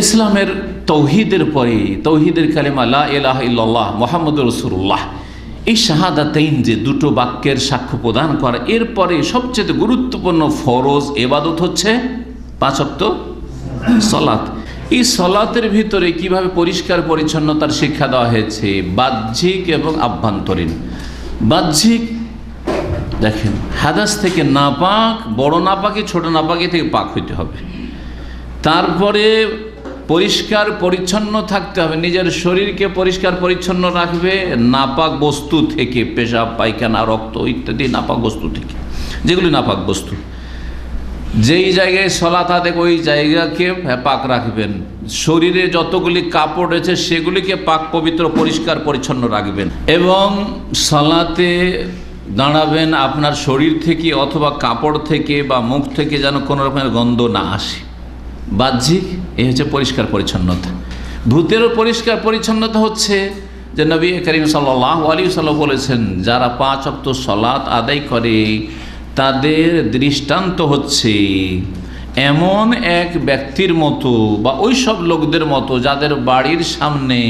ইসলামের তৌহিদের পরে, তৌহিদের কালেমা লা এলাহ ইল্লাল্লাহ মোহাম্মদ রসুল্লাহ এই শাহাদাতাইন যে দুটো বাক্যের সাক্ষ্য প্রদান করা, এরপরে সবচেয়ে গুরুত্বপূর্ণ ফরজ এবাদত হচ্ছে পাঁচক্ত সলাত। এই সলাতের ভিতরে কীভাবে পরিষ্কার পরিচ্ছন্নতার শিক্ষা দেওয়া হয়েছে? বাহ্যিক এবং আভ্যন্তরীণ। বাহ্যিক, দেখেন, হাদাস থেকে নাপাক, বড় নাপাকি, ছোট নাপাকি থেকে পাক হইতে হবে। তারপরে পরিষ্কার পরিচ্ছন্ন থাকতে হবে। নিজের শরীরকে পরিষ্কার পরিচ্ছন্ন রাখবে। নাপাক বস্তু থেকে, পেশাব, পায়খানা, রক্ত ইত্যাদি নাপাক বস্তু থেকে, যেগুলি নাপাক বস্তু। যেই জায়গায় সলা থাকে ওই জায়গাকে পাক রাখবেন। শরীরে যতগুলি কাপড় রয়েছে, সেগুলিকে পাক পবিত্র, পরিষ্কার, পরিচ্ছন্ন রাখবেন। এবং সলাতে দাঁড়াবেন আপনার শরীর থেকে অথবা কাপড় থেকে বা মুখ থেকে যেন কোনো রকমের গন্ধ না আসে। বাহ্যিক, এই হচ্ছে পরিষ্কার পরিচ্ছন্নতা। ভূতেরও পরিষ্কার পরিচ্ছন্নতা হচ্ছে যে নবী করিম সাল্লাহ আলী সাল্লাহ বলেছেন, যারা পাঁচ অক্ত সলাৎ আদায় করে, তাদের দৃষ্টান্ত হচ্ছে এমন এক ব্যক্তির মতো বা ওই সব লোকদের মতো যাদের বাড়ির সামনে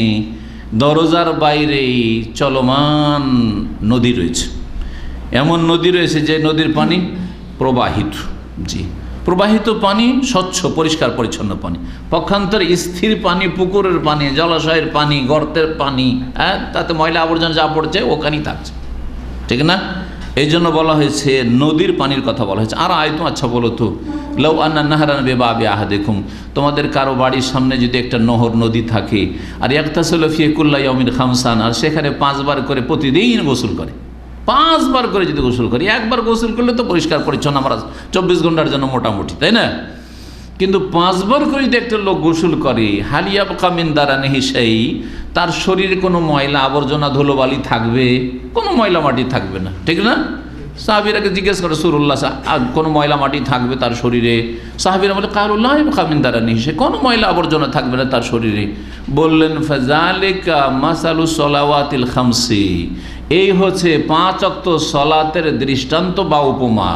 দরজার বাইরেই চলমান নদী রয়েছে। এমন নদী রয়েছে যে নদীর পানি প্রবাহিত। জি। প্রবাহিত পানি, স্বচ্ছ, পরিষ্কার, পরিচ্ছন্ন পানি। পক্ষান্তরে স্থির পানি, পুকুরের পানি, জলাশয়ের পানি, গর্তের পানি হ্যাঁ তাতে ময়লা আবর্জনা যা পড়ছে, ওখানেই থাকছে। ঠিক না? এই জন্য বলা হয়েছে, নদীর পানির কথা বলা হয়েছে। আর আয়তো আচ্ছা বলো তো। লও আন্না নাহারান বেবা আবে আহা দেখুম তোমাদের কারও বাড়ির সামনে যদি একটা নহর, নদী থাকে, আর একটা একতাসল ফিয়েকুল্লাহ অমির খামসান, আর সেখানে পাঁচবার করে প্রতিদিন গোসল করে। পাঁচবার করে যদি গোসল করি, একবার গোসল করলে তো পরিষ্কার পরিচ্ছন্ন আমরা চব্বিশ ঘণ্টার জন্য মোটামুটি, তাই না? কিন্তু পাঁচবার করে যদি একটা লোক গোসল করে হালিয়া কামিন দ্বারা নেহি সেই তার শরীরে কোনো ময়লা আবর্জনা ধুলোবালি থাকবে? কোনো ময়লা মাটি থাকবে না, ঠিক না? সাহাবিরাকে জিজ্ঞেস করে, সুরুল্লাহ কোনো ময়লা মাটি থাকবে তার শরীরে? সাহাবিরা বলে কারুল্লাহ কামিন দ্বারা নেহি সে কোনো ময়লা আবর্জনা থাকবে না তার শরীরে। বললেন ফাজালিকা মাসালু সলাওয়াতিল খামসি এই হচ্ছে পাঁচ অক্ত সলাতের দৃষ্টান্ত বা উপমা।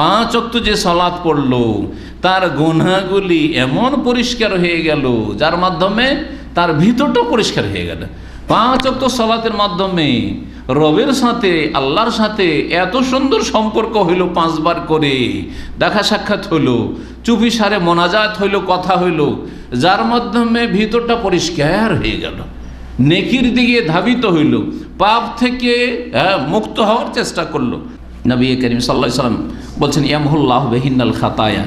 পাঁচ অক্ত যে সলাৎ পড়ল, তার গুনাগুলি এমন পরিষ্কার হয়ে গেল, যার মাধ্যমে তার ভিতরটা পরিষ্কার হয়ে গেল। পাঁচ অক্ত সলাতের মাধ্যমে রবের সাথে, আল্লাহর সাথে এত সুন্দর সম্পর্ক হইল পাঁচবার করে। দেখা সাক্ষাৎ হইল, চুপি সারে মোনাজাত হইল, কথা হইল, যার মাধ্যমে ভিতরটা পরিষ্কার হয়ে গেল। নেকির দিকে ধাবিত হইল পাপ থেকে হ্যাঁ, মুক্ত হওয়ার চেষ্টা করল। নবী করিম সাল্লা সাল্লাম বলছেন ইয়ামহুল্লাহ বেহিনাল খাতায়া।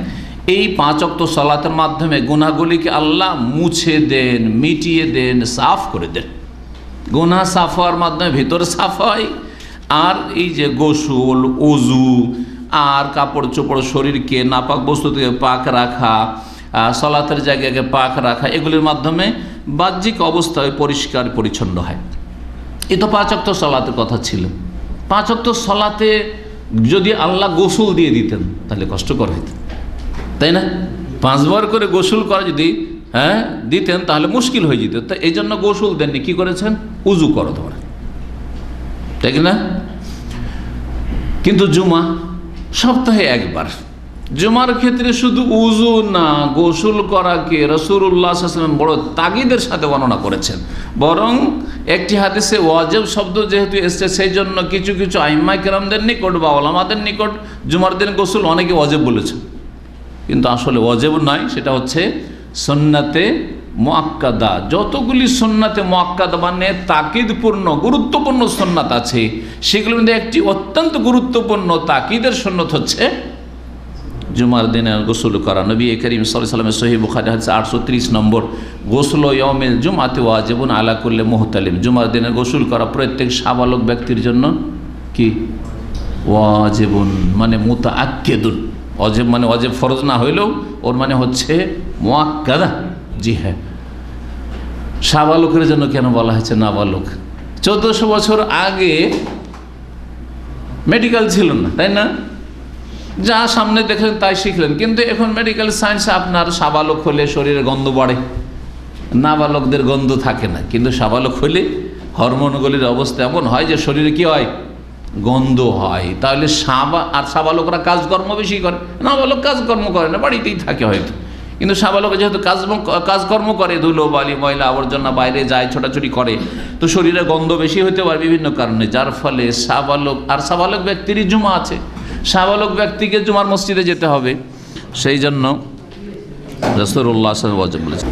এই পাঁচ অক্ত সলাতের মাধ্যমে গুনাগুলিকে আল্লাহ মুছে দেন মিটিয়ে দেন সাফ করে দেন। গুনা সাফ হওয়ার মাধ্যমে ভিতর সাফ হয় আর এই যে গোসল অজু আর কাপড় চোপড় শরীরকে নাপাক বস্তু থেকে পাক রাখা সলাতের জায়গাকে পাক রাখা এগুলির মাধ্যমে বাহ্যিক অবস্থায় পরিষ্কার পরিচ্ছন্ন হয়। এ তো পাঁচক্ত সলাতের কথা ছিল। পাঁচক্ত সলাতে যদি আল্লাহ গোসল দিয়ে দিতেন, তাহলে কষ্টকর হইত। তাই না? পাঁচবার করে গোসল করা যদি হ্যাঁ দিতেন, তাহলে মুশকিল হয়ে যেত। তা এই জন্য গোসল দেননি, কী করেছেন? উজু করো তোমরা। ঠিক না? কিন্তু জুমা সপ্তাহে একবার। জুমার ক্ষেত্রে শুধু উজু না, গোসল করাকে রসুল্লাহ বড় তাগিদের সাথে বর্ণনা করেছেন। বরং একটি হাদিসে ওয়াজেব শব্দ যেহেতু এসছে সেই জন্য কিছু কিছু আইম্মা কেরামদের নিকট বা ওলামাদের নিকট জুমার দিন গোসল অনেকে ওয়াজেব বলেছে কিন্তু আসলে ওয়াজেব নয়, সেটা হচ্ছে সন্নাতে মোয়াক্কাদা যতগুলি সন্নাতে মোয়াক্কাদা মানে তাকিদপূর্ণ, গুরুত্বপূর্ণ সন্ন্যাত আছে। সেগুলোর মধ্যে একটি অত্যন্ত গুরুত্বপূর্ণ তাকিদের সন্ন্যত হচ্ছে জুমার দিনে গোসল করা। নবী করিম সাল্লাহ সাল্লামের সহি বুখারি হচ্ছে আটশো ত্রিশ নম্বর। গোসল ইয়মে জুমাতে ওয়াজেবুন আলা করলে মোহতালিম। জুমার দিনে গোসল করা প্রত্যেক সাবালক ব্যক্তির জন্য কি? ওয়াজেবুন মানে মুতা আক্কেদুন অজেব মানে অজেব ফরজ না হইলেও ওর মানে হচ্ছে মোয়াক্কাদা। জি হ্যাঁ। সাবালকের জন্য কেন বলা হয়েছে নাবালক? চোদ্দোশো বছর আগে মেডিকেল ছিল না, তাই না? যা সামনে দেখলেন তাই শিখলেন। কিন্তু এখন মেডিকেল সায়েন্স আপনার সাবালক হলে শরীরে গন্ধ বাড়ে। নাবালকদের গন্ধ থাকে না। কিন্তু সাবালক হলে হরমোনগুলির অবস্থা এমন হয় যে শরীরে কি হয়? গন্ধ হয়। তাহলে সাবা আর সাবালকরা কাজকর্ম বেশি করে। নাবালক কাজকর্ম করে না, বাড়িতেই থাকে হয়তো। কিন্তু সাবালক যেহেতু কাজ কাজকর্ম করে, ধুলো, বালি, ময়লা, আবর্জনা বাইরে যায়, ছোটাছুটি করে, তো শরীরে গন্ধ বেশি হতে পারে বিভিন্ন কারণে। যার ফলে সাবালক আর সাবালক ব্যক্তিরই জুমা আছে। সাবালক ব্যক্তিকে জুমার মসজিদে যেতে হবে। সেই জন্য রসুল্লাহ বলেছেন।